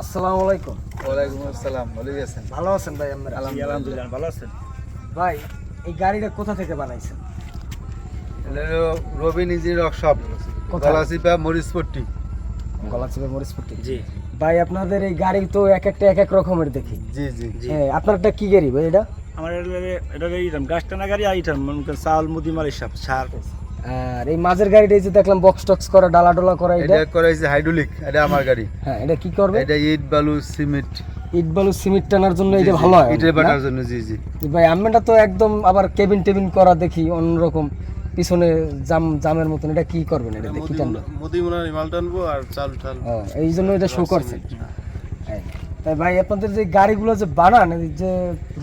আসসালামু আলাইকুম। ওয়ালাইকুম আসসালাম ভালো আছেন? ভালো আছেন ভাই আপনারা? আলহামদুলিল্লাহ। ভালো আছেন? ভাই এই গাড়িটা কোথা থেকে বানাইছেন? রবি নিজের ওয়ার্কশপ গলাচিপা মরিচপট্টি। গলাচিপা মরিচপট্টি? জি। ভাই আপনাদের এই গাড়ি তো এক একটা এক এক রকমের দেখি। জি জি। হ্যাঁ আপনারটা কি গাড়ি ভাই এটা? আমার এটা এইটাম গাছ টানা গাড়ি আর এইটাম মনে করেন চাউল মুদি মাল সব সার আর এই মাঝের গাড়িটা এই যে দেখলাম বক্স টক্স করা ডালা ডোলা করা এটা এটা করাইছে হাইড্রোলিক এটা আমার গাড়ি। হ্যাঁ এটা কি করবে? এটা ইট বালু সিমেন্ট। ইট বালু সিমেন্ট টানার জন্য এটা ভালো হয় ইটের না? বাটার জন্য জি জি। ভাই তো একদম আবার কেবিন টেবিন করা দেখি অন্যরকম পিছনে জাম জামের মতন। এটা কি করবেন এটা দেখি টানবে মুদি মোনার মাল টানবো আর চাল টাল এই জন্য এটা শো করছে। হ্যাঁ। তাই ভাই আপনাদের যে গাড়িগুলো যে বানান যে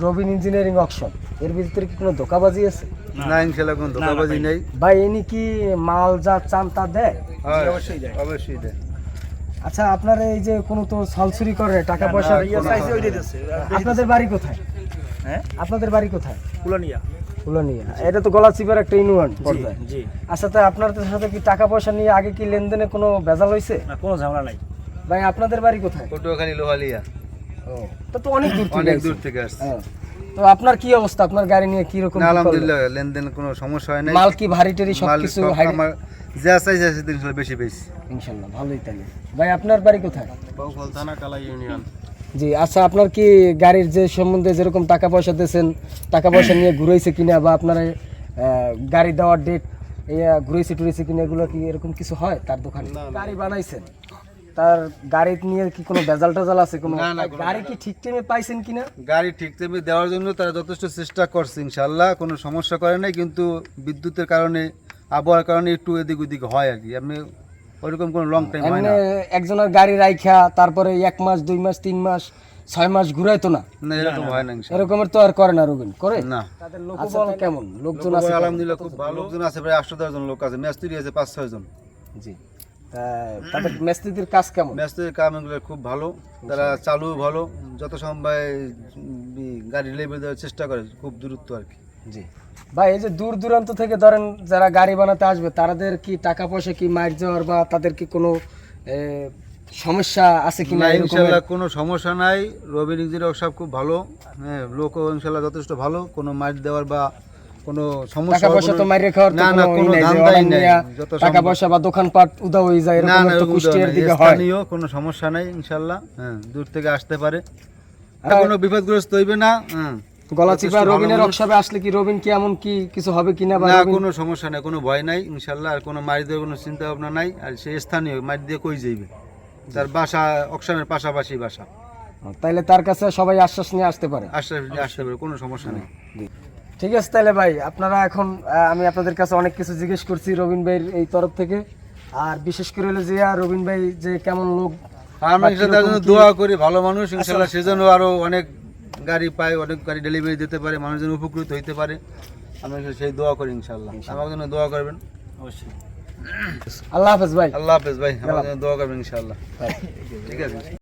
রবিন ইঞ্জিনিয়ারিং অকশন এর ভিতরে কি কোনো ধোকাবাজি আছে? না ইনশাল্লাহ কোনো ধোকাবাজি নেই। ভাই এনি কি মাল যা চান তা দেয়? অবশ্যই দেয়। অবশ্যই দেয়। আচ্ছা আপনার এই যে কোনো তো সলসুরি করে টাকা পয়সা ইয়া আপনাদের বাড়ি কোথায়? হ্যাঁ? আপনাদের বাড়ি কোথায়? কুলানিয়া ফুলনিয়া এটা তো গলা চিপার একটা ইউনিয়ন পর্যায়ে। জি। আচ্ছা তা আপনাদের সাথে কি টাকা পয়সা নিয়ে আগে কি লেনদেনে কোনো ভেজাল হয়েছে না কোনো ঝামেলা নাই। ভাই আপনাদের বাড়ি কোথায়? পটুয়াখালী লোহালিয়া। ও তো অনেক দূর থেকে অনেক আসছে। দূর থেকে আসছে। হ্যাঁ। তো আপনার কি অবস্থা? আপনার গাড়ি নিয়ে কি রকম আলহামদুলিল্লাহ লেনদেন কোনো সমস্যা হয় নাই। মাল কি ভারী টারি সবকিছু আমার যা চাইছে সেদিন বেশি বেশি ইনশাল্লাহ ভালোই তাহলে। ভাই আপনার বাড়ি কোথায়? থানা কালা ইউনিয়ন। জি আচ্ছা আপনার কি গাড়ির যে সম্বন্ধে যেরকম টাকা পয়সা দিয়েছেন টাকা পয়সা নিয়ে ঘুরাইছে কিনা বা আপনার আহ, গাড়ি দেওয়ার ডেট ঘুরাইছে টুরেছে কিনা এগুলো কি এরকম কিছু হয় তার দোকানে? গাড়ি বানাইছেন? তার গাড়ি নিয়ে কি কোনো ভেজাল টেজাল আছে কোনো? না, না, কোনো গাড়ি কি ঠিক টাইমে পাইছেন কিনা? গাড়ি ঠিক টাইমে দেওয়ার জন্য তারা যথেষ্ট চেষ্টা করছে ইনশাল্লাহ কোনো সমস্যা করে নাই কিন্তু বিদ্যুতের কারণে আবহাওয়ার কারণে একটু এদিক ওদিক হয় আর কি। আপনি ওইরকম কোনো লং টাইম হয় না। একজনের গাড়ি রাইখা তারপরে এক মাস দুই মাস তিন মাস ছয় মাস ঘুরাই তো না? না এরকম হয় না এরকমের তো আর করে না রবিন করে? না। তাদের লোকবল কেমন? লোকজন আছে আলহামদুলিল্লাহ খুব ভালো লোকজন আছে প্রায় আটশো দশ জন লোক আছে মিস্ত্রি আছে পাঁচ ছয় জন। জি। তাদের মেস্ত্রিদের কাজ কেমন? মিস্ত্রির কাম এগুলো খুব ভালো। তারা চালু ভালো। যত সম্ভব গাড়ি লেবে দেওয়ার চেষ্টা করে খুব দূরত্ব আর কি। জি। ভাই এই যে দূর দূরান্ত থেকে ধরেন যারা গাড়ি বানাতে আসবে তাদের কি টাকা পয়সা কি মার যাওয়ার বা তাদের কি কোনো সমস্যা আছে কি না ইনশাল্লাহ কোনো সমস্যা নাই। রবি নিজের সব খুব ভালো। হ্যাঁ লোকও ইনশাল্লাহ যথেষ্ট ভালো। কোনো মার দেওয়ার বা কোনো সমস্যা টাকা পয়সা তো মাইরে খাওয়ার না না কোনো নাই ধান্দাই নাই যত টাকা পয়সা বা দোকানপাট উদা হয়ে যায় এরকম তো কুষ্টিয়ার দিকে হয়। স্থানীয় কোনো সমস্যা নাই ইনশাল্লাহ। হ্যাঁ দূর থেকে আসতে পারে। কোনো বিপদগ্রস্ত হইবে না হ্যাঁ। যথেষ্ট ভালো রবিনের। আসলে কি রবিন কি এমন কি কিছু হবে কিনা বা না কোনো সমস্যা নাই কোনো ভয় নাই ইনশাল্লাহ। আর কোনো মারি দেওয়ার কোনো চিন্তা ভাবনা নাই আর সে স্থানীয় মারি দিয়ে কই যাইবে? তার বাসা অকশনের পাশাপাশি বাসা। তাইলে তার কাছে সবাই আশ্বাস নিয়ে আসতে পারে। আসতে আসতে পারে কোনো সমস্যা নেই। ঠিক আছে তাহলে ভাই আপনারা এখন আমি আপনাদের কাছে অনেক কিছু জিজ্ঞেস করছি রবিন ভাইয়ের এই তরফ থেকে। আর বিশেষ করে হলো যে রবিন ভাই যে কেমন লোক আমরা বা তার জন্য দোয়া করি ভালো মানুষ ইনশাল্লাহ সেজন্য আরও অনেক গাড়ি পায় অনেক গাড়ি ডেলিভারি দিতে পারে মানুষ যেন উপকৃত হইতে পারে। আমি সেই দোয়া করি ইনশাল্লাহ। আমার জন্য দোয়া করবেন। অবশ্যই। আল্লাহ হাফেজ ভাই। আল্লাহ হাফেজ ভাই আমার জন্য দোয়া করবেন ইনশাল্লাহ। ঠিক আছে।